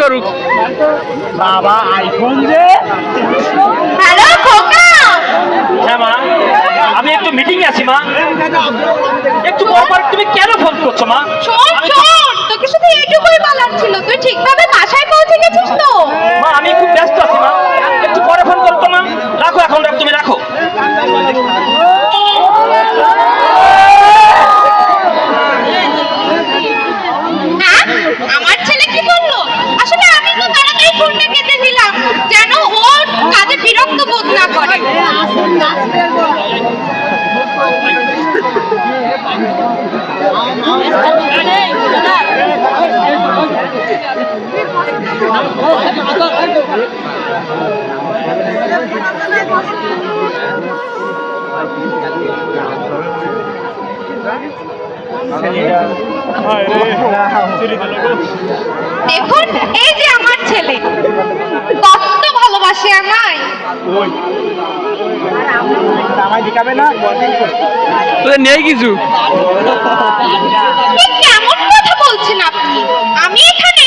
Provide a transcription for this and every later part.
করুক। বাবা আইফোন যে। হ্যালো খোকা। হ্যাঁ মা। আমি একটু মিটিং আছি মা। একটু তুমি কেন ফোন করছ মা? দেখুন এই যে আমার ছেলে। কত ভালোবাসে আমায়। আমায় দেখাবে না তোদের নেই কিছু এ কেমন কথা বলছেন আপনি আমি এখানে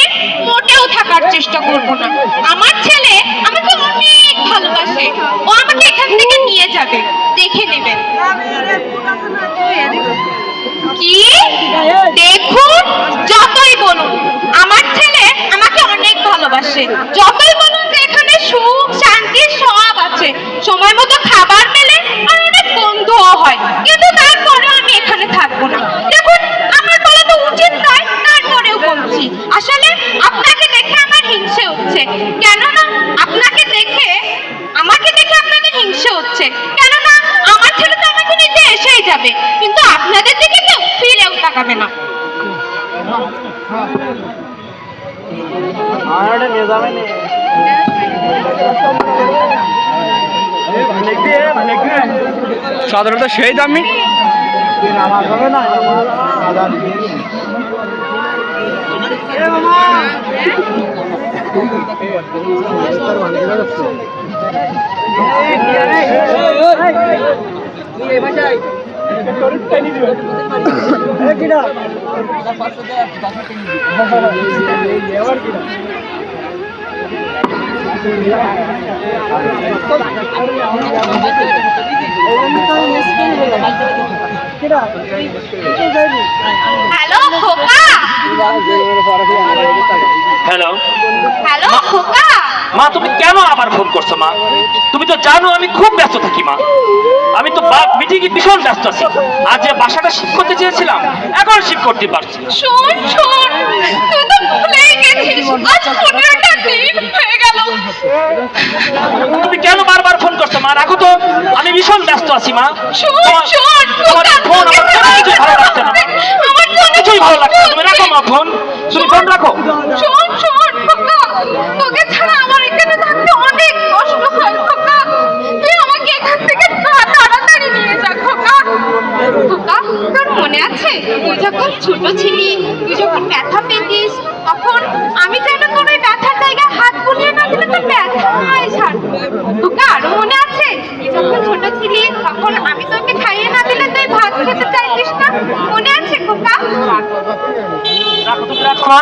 মোটেও থাকার চেষ্টা করব না। আমার ছেলে আমাকে অনেক ভালোবাসে। ও আমাকে এখান থেকে নিয়ে যাবে। দেখে নেবেন কি? দেখুন, যতই বলুন, আমার ছেলে আমাকে অনেক ভালোবাসে। যতই বলুন যে এখানে সুখ, শান্তি সব আছে। সময় মতো খাবার পেলে আর অনেক বন্ধুও হয়। যাবে কিন্তু আপনাদের দিকে কেউ ফিরেও তাকাবে না সাধারণত সেই দামি নামাজ হবে না আদান হ্যালো খোকা হ্যালো হ্যালো খোকা মা তুমি কেন আবার ফোন করছ মা? তুমি তো জানো আমি খুব ব্যস্ত থাকি মা। আমি তো মিটিং এ ভীষণ ব্যস্ত আছি। আজ যে বাসাটা শিফট করতে চেয়েছিলাম এখন শিফট করতে পারছি। শোন শোন তুই তো ভুলেই গেছিস। আজ পনেরোটা দিন হয়ে গেল। তুমি কেন বারবার ফোন করছ মা? রাখো তো আমি ভীষণ ব্যস্ত আছি মা। শোন শোন তোমার ফোন তোকে আমার কোনো কিছুই ভালো লাগছে না আমার তো অনেক কিছুই ভালো লাগছে না তুমি রাখো মা ফোন তুমি ফোন রাখো শোন শোন খোকা তোকে ছাড়া আমার এখানে থাকতে অনেক কষ্ট হয় খোকা তুই আমাকে এখান থেকে তা- তাড়াতাড়ি নিয়ে যা খোকা খোকা তোর মনে আছে তুই যখন ছোট ছিলি তুই যখন ব্যথা পেতিস তখন আমি যেন তোর ওই ব্যথার জায়গায় হাত বুলিয়ে না দিলে তোর ব্যথাই ছাড়তো খোকা আরও মনে আছে তুই যখন ছোট ছিলি তখন আমি তোকে খাইয়ে না দিলে তুই ভাত খেতে চাইতিস না মনে আছে খোকা রাখো তুমি রাখো মা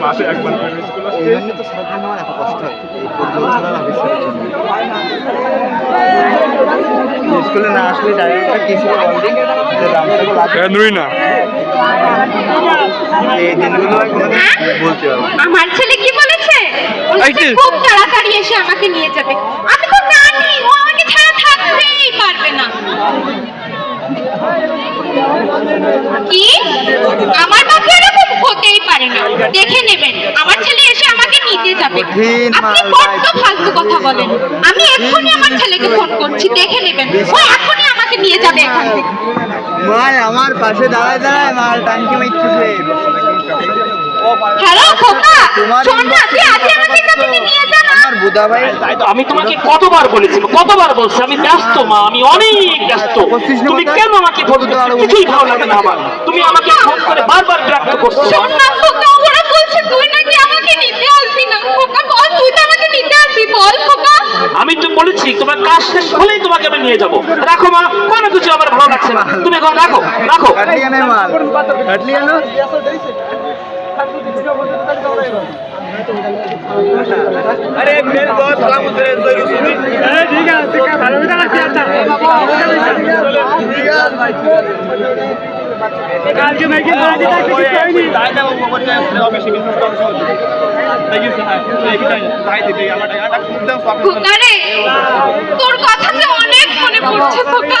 মাসে একবার তো সারাদিন আমার এত কষ্ট হয় স্কুলে না আসলে কি ছিল নুই না এই দিনগুলো আর বলতে পারব না। আমার ছেলে কি বলেছে এই তাড়াতাড়ি এসে আমাকে নিয়ে যাবে। আমি তো জানি ও আমাকে ছাড়া থাকতেই পারবে না। কি? আমার পক্ষে এরকম হতেই পারে না। দেখে নেবেন আমার ছেলে এসে আমাকে নিতে যাবে। আপনি বড্ড ফালতু কথা বলেন। আমি এক্ষুনি আমার ছেলেকে ফোন করছি দেখে নেবেন। ও এখনই আমাকে নিয়ে যাবে এখান থেকে। মাই আমার পাশে দাঁড়ায় দাঁড়ায় মাল টানকে মাইতেছে হ্যালো খোকা শোন না তুই না ভাই আমি তোমাকে কতবার বলেছি কতবার বলছি আমি ব্যস্ত মা আমি অনেক ব্যস্ত। তুমি কেন আমাকে ফোন করছ? কিছুই ভালো লাগে না আমার। তুমি আমাকে ফোন করে বারবার বিরক্ত করছ। শোন না খোকা ওরা বলছে তুই নাকি আমাকে নিতে আসবি না। খোকা বল তুই তো আমাকে নিতে আসবি বল খোকা। আমি তো বলেছি তোমার কাজ শেষ হলেই তোমাকে আমি নিয়ে যাব। রাখো মা কোনো কিছু আমার ভালো লাগছে না। তুমি এখন রাখো রাখো। মাল। সালাম উতরে জয়রু সুবি আরে ঠিক আছে ঠিক আছে ভালো বিটা আছে আচ্ছা ঠিক আছে ভাই কালকে নাকি বাজে থাকতে কিছু হয়নি তাই না মোবাইলটা অফিসে বিজনেস দেখি স্যার এই বিটাই তাই দিতে আমার টাকাটা খুব দাম সব তোর কথা যে অনেক মনে পড়ছে খোকা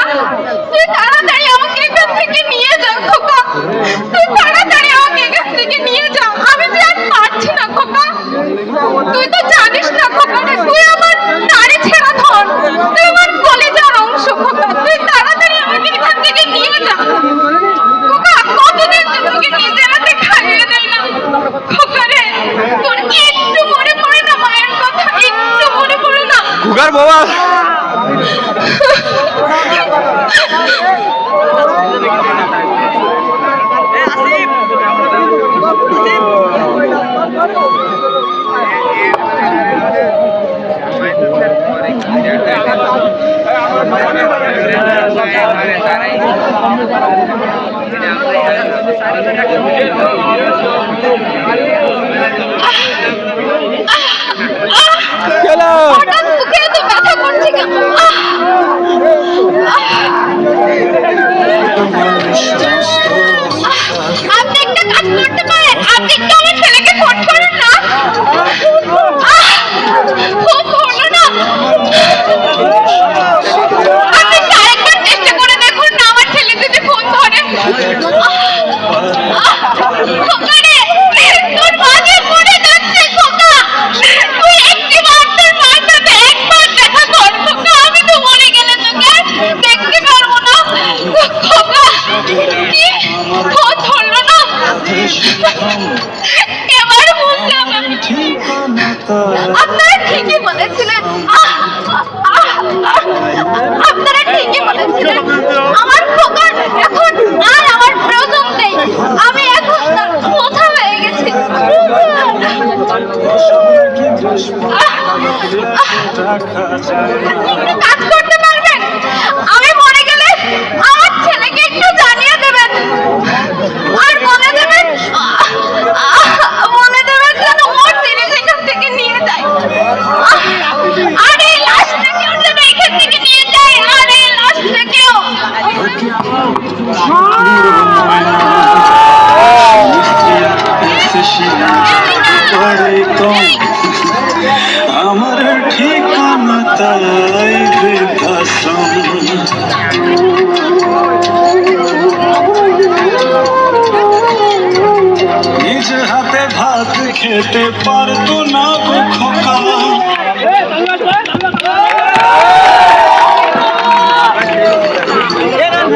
তুই তাড়াতাড়ি আমাকে এখান থেকে নিয়ে যা খোকা তুই তাড়াতাড়ি আমাকে এখান থেকে নিয়ে যা আমি যে আর পারছি না খোকা তুই তো জানিস না খোকা রে তুই আমার নারী ছেঁড়া ধন তুই আমার কলেজার অংশ খোকা তুই তাড়াতাড়ি আমাকে এখান থেকে নিয়ে যা খোকা কতদিন তো তোকে নিজের হাতে খাইয়ে দেয় না খোকা রে তোর একটু মনে পড়ে না মায়ের কথা একটু মনে পড়ে না গুগার বাবা। এত ব্যথা আমার খোকার এখন আর আমার প্রয়োজন নেই। আমি এখন তার হয়ে গেছি। কাজ